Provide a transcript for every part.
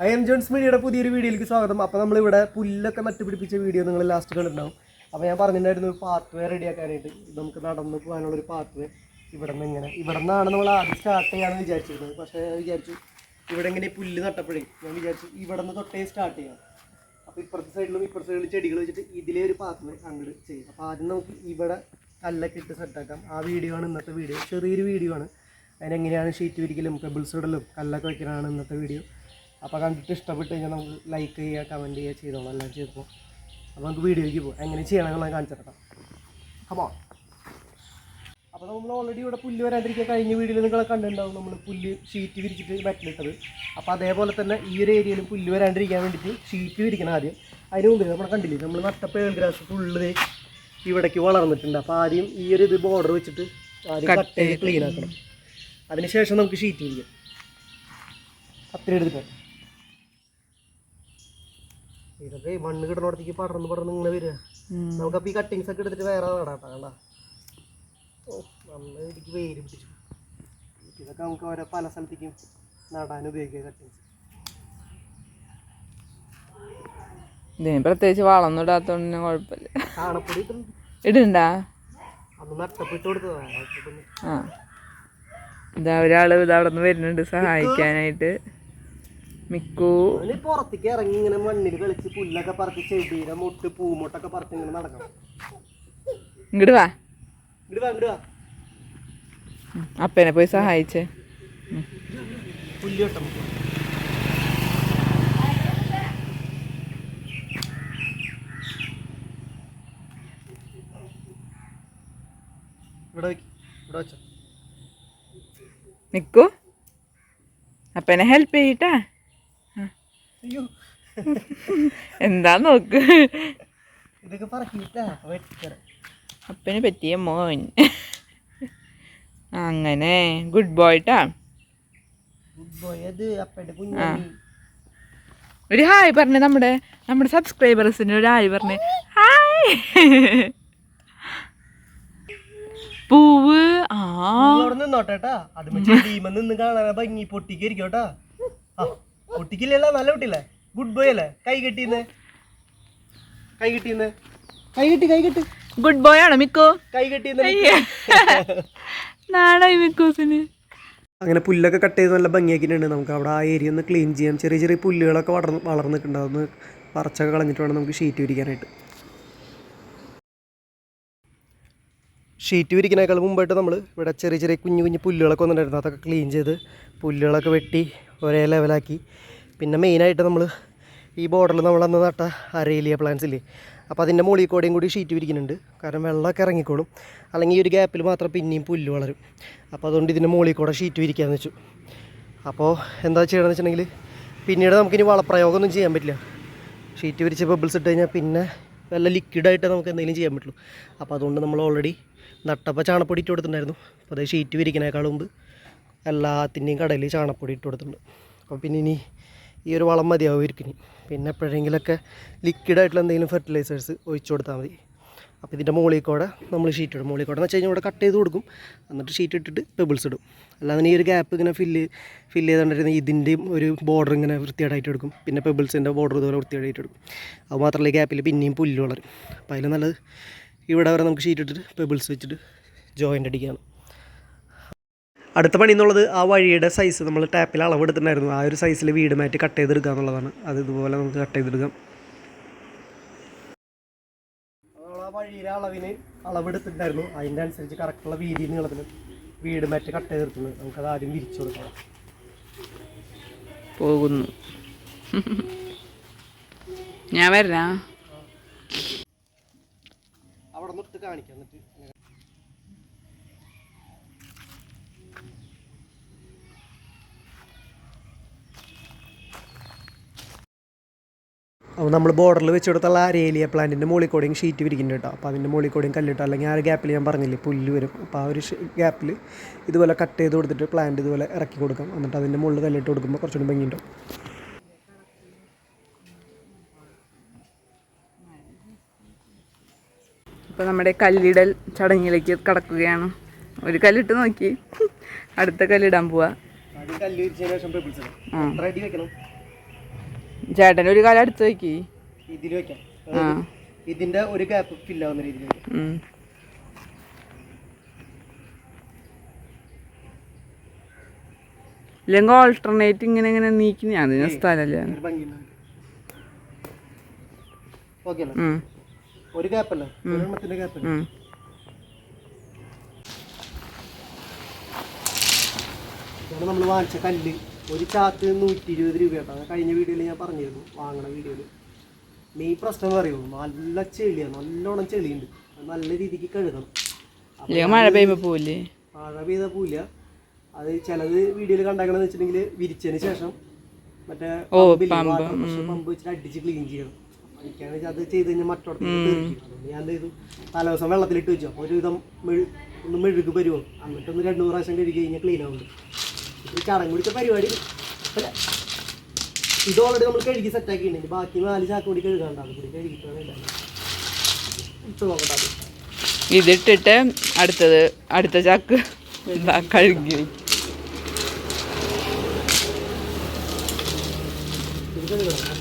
I M John's മീഡിയയുടെ പുതിയൊരു വീഡിയോയിലേക്ക് സ്വാഗതം. അപ്പോൾ നമ്മളിവിടെ പുല്ലൊക്കെ നട്ടുപിടിപ്പിച്ച വീഡിയോ നിങ്ങൾ ലാസ്റ്റ് കണ്ടിട്ടുണ്ടാവും. അപ്പോൾ ഞാൻ പറഞ്ഞിട്ടുണ്ടായിരുന്നു ഒരു പാത്ത് റെഡിയാക്കാനായിട്ട് നമുക്ക് നടന്ന് പോകാനുള്ളൊരു പാത്ത് വേ ഇവിടെ നിന്ന് ഇങ്ങനെ. ഇവിടെ നിന്നാണ് നമ്മൾ ആദ്യം സ്റ്റാർട്ട് ചെയ്യാമെന്ന് വിചാരിച്ചിരുന്നത്. പക്ഷേ വിചാരിച്ചു ഇവിടെ ഇങ്ങനെ പുല്ല് നട്ടപ്പോഴേ ഞാൻ വിചാരിച്ചു ഇവിടെ നിന്ന് തൊട്ടേ സ്റ്റാർട്ട് ചെയ്യാം. അപ്പോൾ ഇപ്പുറത്തെ സൈഡിലും ഇപ്പുറത്തെ സൈഡിലും ചെടികൾ വെച്ചിട്ട് ഇതിലേ ഒരു പാത്ത് അങ്ങോട്ട് ചെയ്യും. അപ്പോൾ ആദ്യം നമുക്ക് ഇവിടെ കല്ലൊക്കെ ഇട്ട് സെറ്റാക്കാം ആ വീഡിയോ ആണ് ഇന്നത്തെ വീഡിയോ ചെറിയൊരു വീഡിയോ ആണ്. അതിനെങ്ങനെയാണ് ഷീറ്റ് വിരിക്കലും പെബിൾസ് ഇടലും കല്ലൊക്കെ വയ്ക്കലാണ് ഇന്നത്തെ വീഡിയോ അപ്പോൾ കണ്ടിട്ട് ഇഷ്ടപ്പെട്ട് കഴിഞ്ഞാൽ നമുക്ക് ലൈക്ക് ചെയ്യുക കമന്റ് ചെയ്യുക ചെയ്തോളാം. എല്ലാം ചെയ്തപ്പോൾ അപ്പോൾ നമുക്ക് വീഡിയോയ്ക്ക് പോകും എങ്ങനെ ചെയ്യണമെന്ന് ഞാൻ കാണിച്ചു തരാം അപ്പോൾ അപ്പോൾ നമ്മൾ ഓൾറെഡി ഇവിടെ പുല്ല് വരാണ്ടിരിക്കുക കഴിഞ്ഞ വീഡിയോയിൽ നിങ്ങളെ കണ്ടിട്ടുണ്ടാവും. നമ്മൾ പുല്ല് ഷീറ്റ് വിരിച്ചിട്ട് മറ്റിലിട്ടത് അപ്പോൾ അതേപോലെ തന്നെ ഈ ഒരു ഏരിയയിലും പുല്ല് വരാണ്ടിരിക്കാൻ വേണ്ടിയിട്ട് ഷീറ്റ് വിരിക്കണം ആദ്യം. അതിന് മുമ്പ് നമ്മൾ കണ്ടില്ലേ നമ്മൾ നട്ട പേൾ ഗ്രാസ് ഫുള്ള് ഇവിടേക്ക് വളർന്നിട്ടുണ്ട്. അപ്പോൾ ആദ്യം ഈ ഒരു ഇത് ബോർഡർ വെച്ചിട്ട് ആദ്യം കട്ട് ചെയ്ത് ക്ലീൻ ആക്കണം. അതിനുശേഷം നമുക്ക് ഷീറ്റ് വിരിക്കാം. അത്ര എടുത്തിട്ട്. ഇതൊക്കെ മണ്ണ് കിടന്നോടത്തേക്ക് പടർന്ന് പടർന്ന് ഇങ്ങനെ വരിക. നമുക്കപ്പോൾ ഈ കട്ടിങ്സ് ഒക്കെ എടുത്തിട്ട് വേറെ നടാട്ടാ കണ്ട? ഓ നല്ല എനിക്ക് വേര് പിടിച്ചു. ഇതൊക്കെ നമുക്ക് ഓരോ പല സ്ഥലത്തേക്കും നടാൻ ഉപയോഗിക്കുക കട്ടിങ്സ് ഇതിന് പ്രത്യേകിച്ച് വളമൊന്നും ഇടാത്തോണ്ട് കുഴപ്പമില്ല. ചാണപ്പൊടി ഇടണ്ടാ ആ. ഇതാ ഒരാൾ ഇതാ അവിടെ നിന്ന് വരുന്നുണ്ട് സഹായിക്കാനായിട്ട്. മിക്കു. അവന് പുറത്തേക്ക് ഇറങ്ങി ഇങ്ങനെ മണ്ണിൽ കളിച്ച് പുല്ലൊക്കെ പറിച്ച് ചെടിയുടെ മുട്ട് പൂമുട്ടൊക്കെ പറിച്ച് ഇങ്ങനെ നടക്കണം. ഇങ്ങോട്ട് വാ. ഇങ്ങോട്ട് വാ ഇങ്ങോട്ട് വാ. ഉം. അപ്പനെ പോയി സഹായിച്ചേ. പുല്ല് വെട്ടം ഇവിടെ ഇവിടെ വെച്ചോ. മിക്കു അപ്പനെ ഹെൽപ്പ് ചെയ്യട്ടാ. അയ്യോ. എന്താ നോക്ക്? ഇതൊക്കെ പറഞ്ഞിട്ടാ അപ്പന് പറ്റിയ മോൻ. അങ്ങനെ. ഗുഡ് ബോയ്ട്ടാ ഗുഡ് ബോയ് അത് അപ്പന്റെ കുഞ്ഞു ഒരു ഹായ് പറഞ്ഞേ നമ്മുടെ നമ്മുടെ സബ്സ്ക്രൈബേഴ്സിന് ഒരു ഹായ് പറഞ്ഞേ. ഹായ്. പൂവ് ആ. നിന്നോട്ടെ നിന്നോട്ടേട്ടാ അത് നിന്ന് കാണാൻ ഭംഗി പൊട്ടിക്കരിക്കോട്ടാ ആ. പൊട്ടിക്കില്ലല്ലോ നല്ല കുട്ടിയല്ലേ? ഗുഡ് ബോയ് അല്ലേ? കൈ കെട്ടിന്ന്. കൈ കെട്ടിന്ന്. കൈ കെട്ടി കൈ കെട്ടി. ഗുഡ് ബോയ് ആണോ മിക്കോ? കൈ കെട്ടിന്ന് നാടായി മിക്കോസിന്. അങ്ങനെ പുല്ലൊക്കെ കട്ട് ചെയ്ത് നല്ല ഭംഗിയാക്കിയിട്ടുണ്ട്. നമുക്ക് അവിടെ ആ ഏരിയ ഒന്ന് ക്ലീൻ ചെയ്യാം. ചെറിയ ചെറിയ പുല്ലുകളൊക്കെ വളർന്ന് വളർന്നിട്ടുണ്ട്. അതൊന്ന് പറിച്ചൊക്കെ കളഞ്ഞിട്ട് വേണം നമുക്ക് ഷീറ്റ് വിരിക്കാനായിട്ട്. ഷീറ്റ് വിരിക്കുന്നതിനേക്കാൾ മുമ്പായിട്ട് നമ്മൾ ഇവിടെ ചെറിയ ചെറിയ കുഞ്ഞു കുഞ്ഞു പുല്ലുകളൊക്കെ വന്നിട്ടുണ്ടായിരുന്നു. അതൊക്കെ ക്ലീൻ ചെയ്ത് പുല്ലുകളൊക്കെ വെട്ടി ഒരേ ലെവലാക്കി പിന്നെ മെയിനായിട്ട് നമ്മൾ ഈ ബോർഡറിൽ നമ്മൾ അന്ന് നട്ട അരേലിയ പ്ലാന്റ്സ് ഇല്ലേ അപ്പോൾ അതിന്റെ മുകളിൽ കൂടെയും കൂടി ഷീറ്റ് വിരിക്കുന്നുണ്ട്. കാരണം വെള്ളമൊക്കെ ഇറങ്ങിക്കോളും. അല്ലെങ്കിൽ ഈ ഒരു ഗ്യാപ്പിൽ മാത്രം പിന്നെയും പുല്ല് വളരും. അപ്പോൾ അതുകൊണ്ട് ഇതിന്റെ മുകളിൽ കൂടെ ഷീറ്റ് വിരിക്കാമെന്ന് വെച്ചു. അപ്പോൾ എന്താ ചെയ്യണമെന്ന് വെച്ചിട്ടുണ്ടെങ്കിൽ പിന്നീട് നമുക്കിനി വളപ്രയോഗമൊന്നും ചെയ്യാൻ പറ്റില്ല. ഷീറ്റ് വിരിച്ച് ബബിൾസ് ഇട്ട് കഴിഞ്ഞാൽ പിന്നെ വല്ല ലിക്വിഡായിട്ട് നമുക്ക് എന്തെങ്കിലും ചെയ്യാൻ പറ്റുള്ളൂ. അപ്പോൾ അതുകൊണ്ട് നമ്മൾ ഓൾറെഡി നട്ടപ്പോൾ ചാണപ്പൊടി ഇട്ട് കൊടുത്തിട്ടുണ്ടായിരുന്നു. അപ്പോൾ അത് ഷീറ്റ് വിരിക്കണേക്കാൾ മുമ്പ് എല്ലാത്തിന്റെയും കടയിൽ ചാണപ്പൊടി ഇട്ട് കൊടുത്തിട്ടുണ്ട്. അപ്പോൾ പിന്നെ ഇനി ഈ ഒരു വളം മതിയാവും ഇരിക്കിനി പിന്നെ എപ്പോഴെങ്കിലൊക്കെ ലിക്വിഡായിട്ടുള്ള എന്തെങ്കിലും ഫെർട്ടിലൈസേഴ്സ് ഒഴിച്ചു കൊടുത്താൽ മതി. അപ്പോൾ ഇതിന്റെ മുകളിൽ കൂടെ നമ്മൾ ഷീറ്റ് ഇടും. മുകളിൽ കൂടെ എന്ന് വെച്ച് കഴിഞ്ഞാൽ ഇവിടെ കട്ട് ചെയ്ത് കൊടുക്കും. എന്നിട്ട് ഷീറ്റ് ഇട്ടിട്ട് പെബിൾസ് ഇടും. അല്ലാതെ ഈ ഒരു ഗ്യാപ്പ് ഇങ്ങനെ ഫില്ല് ഫില്ല് ചെയ്തുകൊണ്ടിരുന്ന ഇതിന്റെയും ഒരു ബോർഡർ ഇങ്ങനെ വൃത്തിയായിട്ട് എടുക്കും. പിന്നെ പെബിൾസിന്റെ ബോർഡർ ഇതുപോലെ വൃത്തിയായിട്ട് എടുക്കും. അത് മാത്രമല്ല ഗ്യാപ്പിൽ പിന്നെയും പുല്ല് വളരും. അപ്പോൾ അതിൽ നല്ലത് ഇവിടെ വരെ നമുക്ക് ഷീറ്റ് ഇട്ടിട്ട് പെബിൾസ് വെച്ചിട്ട് ജോയിന്റ് അടിക്കുകയാണ് അടുത്ത പണി എന്നുള്ളത് ആ വഴിയുടെ സൈസ് നമ്മൾ ടാപ്പിൽ അളവെടുത്തിട്ടുണ്ടായിരുന്നു. ആ ഒരു സൈസിൽ വീട് മാറ്റി കട്ട് ചെയ്തെടുക്കുക എന്നുള്ളതാണ്. അത് ഇതുപോലെ നമുക്ക് കട്ട് ചെയ്തെടുക്കാം. ആ വഴിയിലെ അളവിന് അളവെടുത്തിട്ടുണ്ടായിരുന്നു. അതിന്റെ അനുസരിച്ച് കറക്റ്റുള്ള വീതി നീളത്തിന് വീട് മാറ്റി കട്ട് ചെയ്തെടുക്കുന്നത് നമുക്കത് ആദ്യം വിരിച്ചു കൊടുക്കണം പോകുന്നു. ഞാൻ വരാ. നിർത്ത് കാണിക്കാം. എന്നിട്ട് അപ്പോൾ നമ്മൾ ബോർഡറിൽ വെച്ച് കൊടുത്തുള്ള ആ രേലിയ പ്ലാന്റിന്റെ മുകളിൽ കൂടെയും ഷീറ്റ് വിരിക്കുന്നുണ്ട് കേട്ടോ. അപ്പോൾ അതിന്റെ മുകളിൽ കൂടെയും കല്ലിട്ടോ അല്ലെങ്കിൽ ആ ഒരു ഗ്യാപ്പിൽ ഞാൻ പറഞ്ഞില്ലേ പുല്ല് വരും. അപ്പോൾ ആ ഒരു ഗ്യാപ്പിൽ ഇതുപോലെ കട്ട് ചെയ്ത് കൊടുത്തിട്ട് പ്ലാന്റ് ഇതുപോലെ ഇറക്കി കൊടുക്കാം. എന്നിട്ട് അതിന്റെ മുകളിൽ കല്ലിട്ട് കൊടുക്കുമ്പോൾ കുറച്ചുകൂടി ഭംഗിയുണ്ടാവും. അപ്പോൾ നമ്മുടെ കല്ലിടൽ ചടങ്ങിലേക്ക് കടക്കുകയാണ്. ഒരു കല്ലിട്ട് നോക്കി. അടുത്ത കല്ലിടാൻ പോവാ. ചേട്ടൻ ഒരു കാലം അടുത്ത് വെക്കി. ഇതിന്റെ ഒരു ഗ്യാപ്പ് ഫില്ലാവുന്ന രീതിയിൽ. ഇല്ലെങ്കിൽ ഓൾട്ടർനേറ്റ് ഇങ്ങനെ ഇങ്ങനെ നീക്കി. ഞാൻ സ്ഥലമല്ലേ. ഓക്കെ. ഒരു ഗ്യാപ്പല്ല ഒരെണ്ണത്തിന്റെ ഗ്യാപ്പല്ലേ. ഇതാണ് നമ്മൾ വാങ്ങിച്ച കല്ല്. ഒരു ചാക്ക് നൂറ്റി ഇരുപത് രൂപ കേട്ടോ അത് കഴിഞ്ഞ വീഡിയോയിൽ ഞാൻ പറഞ്ഞിരുന്നു വാങ്ങണ വീഡിയോയിൽ മെയിൻ പ്രശ്നം പറയുമോ നല്ല ചെളിയാണ് നല്ലോണം ചെളിയുണ്ട്. നല്ല രീതിക്ക് കഴുകണം. മഴ പെയ്യുമ്പോൾ പോവില്ലേ? മഴ പെയ്ത പോവില്ല. അത് ചിലത് വീഡിയോയിൽ കണ്ടാക്കണമെന്ന് വെച്ചിട്ടുണ്ടെങ്കിൽ വിരിച്ചതിന് ശേഷം മറ്റേ പമ്പ്, പമ്പ് വെച്ചിട്ട് അടിച്ച് ക്ലീൻ ചെയ്യണം. അത് ചെയ്ത് കഴിഞ്ഞാൽ മറ്റോടത്തേക്ക് ഞാൻ എന്ത് ചെയ്തു? തലേദിവസം വെള്ളത്തിലിട്ട് വെച്ചു. അപ്പോൾ ഒരുവിധം മെഴു ഒന്ന് മെഴുക് പരുവോ. എന്നിട്ടൊന്ന് രണ്ട് പ്രാവശ്യം കഴുകി കഴിഞ്ഞാൽ ക്ലീൻ ആവുന്നുണ്ട്. ഈ ചടങ്ങ് പിടിച്ച പരിപാടി അല്ല. ഇത് ഓൾറെഡി നമ്മൾ കഴുകി സെറ്റാക്കിയിട്ടുണ്ട് ബാക്കി നാല് ചാക്ക് കൂടി കഴുകാണ്ടാവും കൂടി കഴുകിയിട്ടാണ് ഇടാൻ ഇട്ട് നോക്കട്ടെ ഇതിട്ടിട്ട് അടുത്തത് അടുത്ത ചാക്ക് കഴുകി ഇത് കഴുകണം.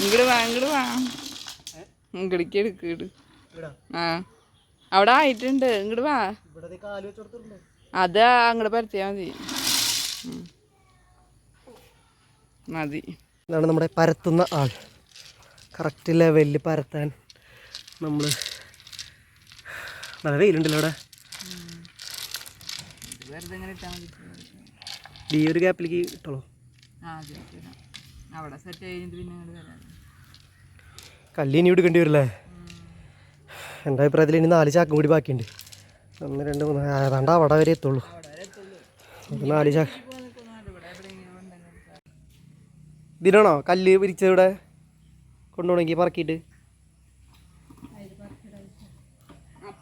ഇങ്ങട് വാ ഇങ്ങട് വാ. ഇങ്ങടിക്ക് എടുക്ക് ആ. അവിടെ ആയിട്ടുണ്ട്. ഇങ്ങട് വാ. അത് അങ്ങോട്ട് പരത്തിയാ മതി. മതി. ഇതാണ് നമ്മുടെ പരത്തുന്ന ആൾ. കറക്റ്റ് ലെവലിൽ പരത്താൻ നമ്മൾ നല്ല വെയിലുണ്ടല്ലോ ഇവിടെ ഈ ഒരു ഗ്യാപ്പിലേക്ക് ഇട്ടോളൂ. ആ അവിടെ സെറ്റ് കഴിഞ്ഞിട്ട് പിന്നെ അങ്ങോട്ട് വരാം. കല്ല് ഇനി എടുക്കേണ്ടി വരില്ലേ? എന്റെ അഭിപ്രായത്തിൽ ഇനി നാല് ചാക്കും കൂടി ബാക്കിയുണ്ട്. ഒന്ന് രണ്ട് മൂന്ന് ഏതാണ്ട് അവിടെ വരെ എത്തുള്ളൂ. നാല് ചാക്ക്. ഇതിനാണോ? കല്ല് പിരിച്ചവിടെ കൊണ്ടുപോകണമെങ്കിൽ പറക്കിയിട്ട്.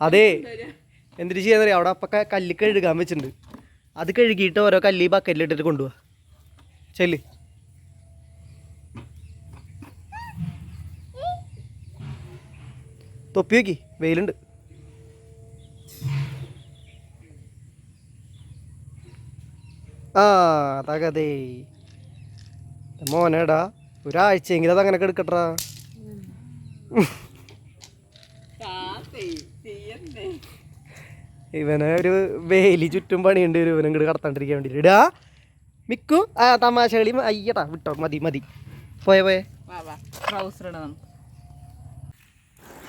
അതെ. എന്തിട്ട് ചെയ്യാന്നറിയ? അവിടെ അപ്പം കല്ല് കഴുകാൻ വെച്ചിട്ടുണ്ട്. അത് കഴുകിയിട്ട് ഓരോ കല്ല് ഈ ബക്കറ്റിലിട്ടിട്ട് കൊണ്ടുപോവാ. ചെല്ല്. തൊപ്പി നോക്കി. വെയിലുണ്ട്. ആ തകതേ. മോനേടാ അത് അങ്ങനെ എടുക്കട്ടാ ഇവനെ ഒരു വേലി ചുറ്റും പണിയുണ്ട് ഒരു ഇവനും ഇങ്ങോട്ട് കടത്താണ്ടിരിക്കാൻ വേണ്ടിയിട്ട് ഇടാ മിക്കു ആ തമാശ കളി അയ്യട്ടാ വിട്ടോ മതി മതി. പോയെ പോയെ. ട്രൗസർ ഇടാം നമുക്ക്.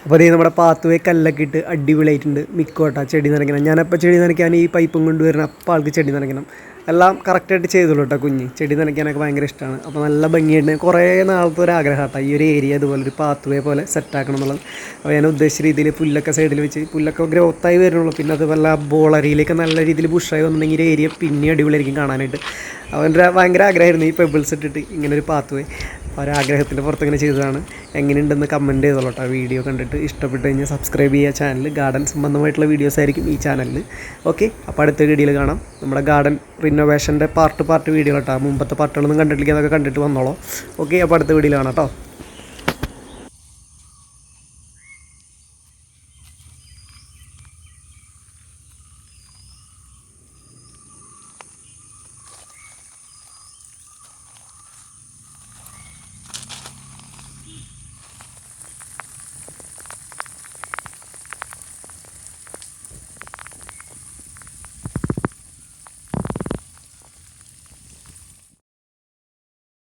അപ്പോൾ അതേ നമ്മുടെ പാത്തുവേ കല്ലൊക്കെ ഇട്ട് അടിപൊളിയായിട്ടുണ്ട്. മിക്കോട്ടാ ചെടി നനയ്ക്കണം. ഞാനപ്പോൾ ചെടി നനയ്ക്കാൻ ഈ പൈപ്പും കൊണ്ടുവരണം അപ്പോൾ ആൾക്ക് ചെടി നനയ്ക്കണം. എല്ലാം കറക്റ്റായിട്ട് ചെയ്തോളൂ കേട്ടോ കുഞ്ഞ്. ചെടി നനയ്ക്കാനൊക്കെ ഭയങ്കര ഇഷ്ടമാണ് അപ്പോൾ നല്ല ഭംഗിയുണ്ട്. കുറേ നാളത്തെ ഒരു ആഗ്രഹം കേട്ടോ ഈ ഒരു ഏരിയ അതുപോലെ ഒരു പാത്തുവേ പോലെ സെറ്റാക്കണം എന്നുള്ളത്. അപ്പോൾ ഞാൻ ഉദ്ദേശിച്ച രീതിയിൽ പുല്ലൊക്കെ സൈഡിൽ വെച്ച് പുല്ലൊക്കെ ഗ്രോത്തായി വരുന്നുള്ളൂ. പിന്നെ അതുപോലെ ബോളരിയിലേക്ക് നല്ല രീതിയിൽ ബുഷായി വന്നിട്ടുണ്ടെങ്കിൽ ഏരിയ പിന്നെ അടിപൊളിയായിരിക്കും കാണാനായിട്ട്. അവന്റെ ഭയങ്കര ആഗ്രഹമായിരുന്നു ഈ പെബിൾസ് ഇട്ടിട്ട് ഇങ്ങനെ ഒരു പാത്തുവേ ഒരാഗ്രഹത്തിന്റെ പുറത്ത് ഇങ്ങനെ ചെയ്തതാണ്. എങ്ങനെയുണ്ടെന്ന് കമന്റ് ചെയ്തോളൂ കേട്ടോ വീഡിയോ കണ്ടിട്ട് ഇഷ്ടപ്പെട്ട് കഴിഞ്ഞാൽ സബ്സ്ക്രൈബ് ചെയ്യുക ചാനൽ ഗാർഡൻ സംബന്ധമായിട്ടുള്ള വീഡിയോസ് ആയിരിക്കും ഈ ചാനലിൽ ഓക്കെ അപ്പോൾ അടുത്ത വീഡിയോയിൽ കാണാം. നമ്മുടെ ഗാർഡൻ റിനോവേഷന്റെ പാർട്ട് പാർട്ട് വീഡിയോ കേട്ടോ മുമ്പത്തെ പാർട്ടുകളൊന്നും കണ്ടിട്ടില്ലെങ്കിൽ അതൊക്കെ കണ്ടിട്ട് വന്നോളൂ. ഓക്കെ അപ്പോൾ അടുത്ത വീഡിയോയിൽ കാണാം കേട്ടോ